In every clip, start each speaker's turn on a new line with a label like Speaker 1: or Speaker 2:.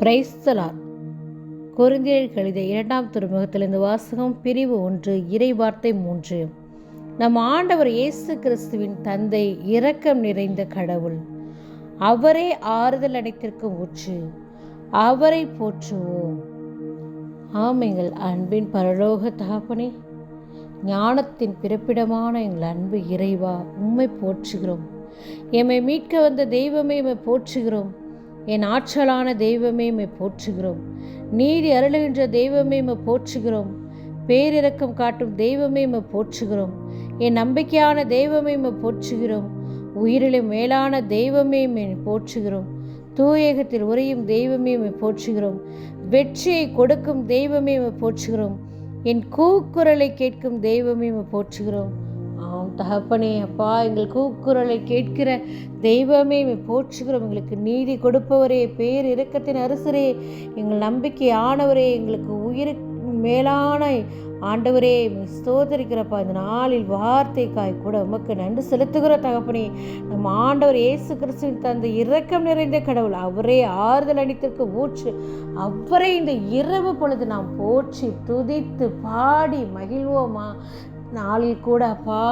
Speaker 1: பிரைஸ்தலார். குருந்தியர் கழித இரண்டாம் துறைமுகத்திலிருந்து வாசகம் பிரிவு ஒன்று இறை வார்த்தை மூன்று. நம் ஆண்டவர் இயேசு கிறிஸ்துவின் தந்தை இரக்கம் நிறைந்த கடவுள். அவரே ஆறுதல் அனைத்திற்கும் ஊற்று அவரை போற்றுவோம். ஆம் எங்கள் அன்பின் பரலோக தகப்பனே ஞானத்தின் பிறப்பிடமான எங்கள் அன்பு இறைவா உம்மை போற்றுகிறோம். எம்மை மீட்க வந்த தெய்வமே எம்மை போற்றுகிறோம். என் ஆற்றலான தெய்வமே மே போற்றுகிறோம். நீதி அருளுகின்ற தெய்வமே மே போற்றுகிறோம். பேரிரக்கம் காட்டும் தெய்வமே மே போற்றுகிறோம். என் நம்பிக்கையான தெய்வமே மே போற்றுகிறோம். உயிரிலும் மேலான தெய்வமே மே போற்றுகிறோம். தூயகத்தில் உறையும் தெய்வமே மே போற்றுகிறோம். வெற்றியை கொடுக்கும் தெய்வமே மே போற்றுகிறோம். என் கூக்குரலை கேட்கும் தெய்வமே மே போற்றுகிறோம். ஆம் தகப்பனே அப்பா எங்கள் கூக்குரலை கேட்கிற தெய்வமே போற்றுகிறோம். எங்களுக்கு நீதி கொடுப்பவரே பேர் இறக்கத்தின் அரசரே. எங்கள் நம்பிக்கை ஆனவரே எங்களுக்கு உயிருக்கு மேலான ஆண்டவரே. ஸ்தோதரிக்கிறப்பா இந்த நாளில் வார்த்தைக்காய் கூட உமக்கு நன்றி செலுத்துகிற தகப்பனே. நம்ம ஆண்டவர் இயேசு கிறிஸ்துவின் தந்த இரக்கம் நிறைந்த கடவுள் அவரே ஆறுதல் அளித்திருக்க ஊற்று அவரை இந்த இரவு பொழுது நாம் போற்றி துதித்து பாடி மகிழ்வோமா? நாளில் கூட அப்பா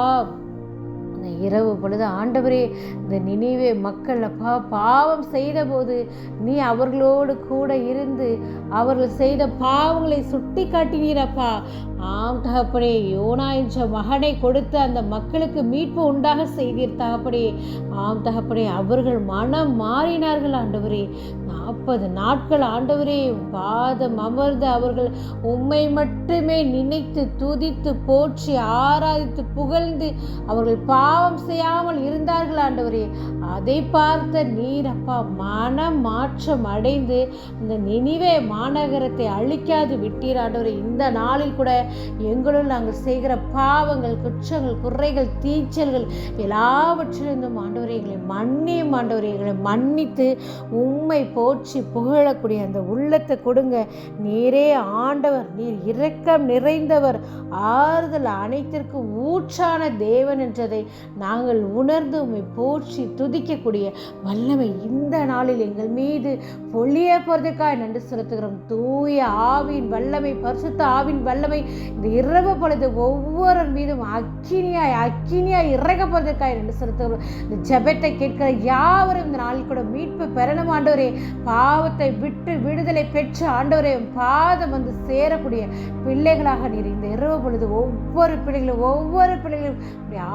Speaker 1: அந்த இரவு பொழுது ஆண்டவரே இந்த நினைவே மக்கள் அப்பா பாவம் செய்தபோது நீ அவர்களோடு கூட இருந்து அவர்கள் செய்த பாவங்களை சுட்டி காட்டினீரப்பா ஆம் தகப்படே யோனா என்ற மகனை கொடுத்து அந்த மக்களுக்கு மீட்பு உண்டாக செய்தீர் தகப்படே ஆம் தகப்படே அவர்கள் மனம் மாறினார்கள் ஆண்டவரே. நாற்பது நாட்கள் ஆண்டவரே பாதம் அமர்ந்து அவர்கள் உம்மை மட்டுமே நினைத்து துதித்து போற்றி ஆராதித்து புகழ்ந்து அவர்கள் பாவம் செய்யாமல் இருந்தார்கள் ஆண்டவரே. அதை பார்த்த நீர் அப்பா மனம் மாற்றம் அடைந்து இந்த நினைவே மாநகரத்தை அழிக்காது விட்டீர் ஆண்டவரே. இந்த நாளில் கூட எங்களுள் நாங்கள் செய்கிற பாவங்கள் குற்றங்கள் குறைகள் தீச்சல்கள் எல்லாவற்றிலிருந்தும் ஆண்டவரே எங்களை மன்னியும் ஆண்டவரே எங்களை மன்னித்து உண்மை போற்றி புகழக்கூடிய அந்த உள்ளத்தை கொடுங்க. நீரே ஆண்டவர் நீர் இரக்கம் நிறைந்தவர். ஆறுதல் அனைத்திற்கும் ஊற்றான தேவன் என்றதை நாங்கள் உணர்ந்து உண்மை போற்றி துதிக்கக்கூடிய வல்லமை இந்த நாளில் எங்கள் மீது பொழிய போகிறதுக்காக நன்றி செலுத்துகிறோம். தூய ஆவின் வல்லமை பரிசுத்த ஆவின் வல்லமை இந்த இரவு பொழுது ஒவ்வொரு மீதும் அக்கினியாய் அக்கினியாய் இறக ரெண்டு நன்றி செலுத்துகிறோம் இந்த ஜபத்தை கேட்கிற யாவரும் இந்த நாளில் கூட மீட்பு பெறணும் ஆண்டவரே. பாவத்தை விட்டு விடுதலை பெற்று ஆண்டவரே பாதம் வந்து சேரக்கூடிய பிள்ளைகளாக நீர் இந்த இரவு பொழுது ஒவ்வொரு பிள்ளைகளும் ஒவ்வொரு பிள்ளைகளும்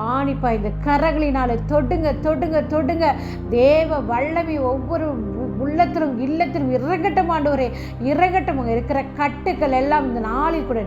Speaker 1: ஆணிப்பா இந்த கரங்களினால தொடுங்க தொடுங்க தொடுங்க. தேவ வல்லமை ஒவ்வொரு உள்ளத்திலும் இல்லத்திலும் இறங்கட்டும் ஆண்டவரே. இறங்கட்டும் அங்கே இருக்கிற கட்டுக்கள் எல்லாம் இந்த நாளில் கூட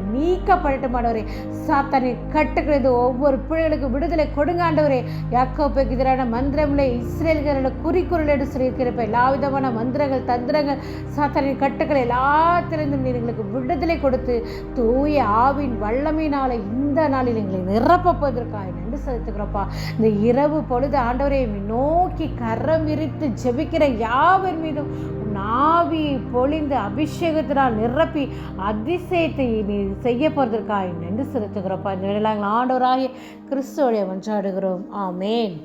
Speaker 1: மீட்கப்படட்டும் ஆண்டவரே. சாத்தானை கட்டுக்கள் இது ஒவ்வொரு பிள்ளைகளுக்கு விடுதலை கொடுங்க ஆண்டவரே. யாக்கோப்புக்கு எதிரான மந்திரமில்லை இஸ்ரேல்களோட குறிக்குறள் என்று சொல்லியிருக்கிறப்ப எல்லா விதமான மந்திரங்கள் தந்திரங்கள் சாத்தானி கட்டுக்கள் எல்லாத்திலிருந்தும் நீர் எங்களுக்கு விடுதலை கொடுத்து தூய ஆவின் வல்லமையினால் இந்த நாளில் எங்களை நிரப்பப்பதற்காக நன்றி செலுத்துகிறோப்பா இந்த இரவு பொழுது ஆண்டவரை நோக்கி கரம் விரித்து ஜெபிக்கிற யாவர் மீதும் நாவி பொழிந்து அபிஷேகத்தினால் நிரப்பி அதிசயத்தை நீ செய்ய போகிறதற்காக நன்றி செலுத்துகிறோப்பா இந்த வேலையில் ஆண்டவராகிய கிறிஸ்துவோடைய மன்றாடுகிறோம். ஆமேன்.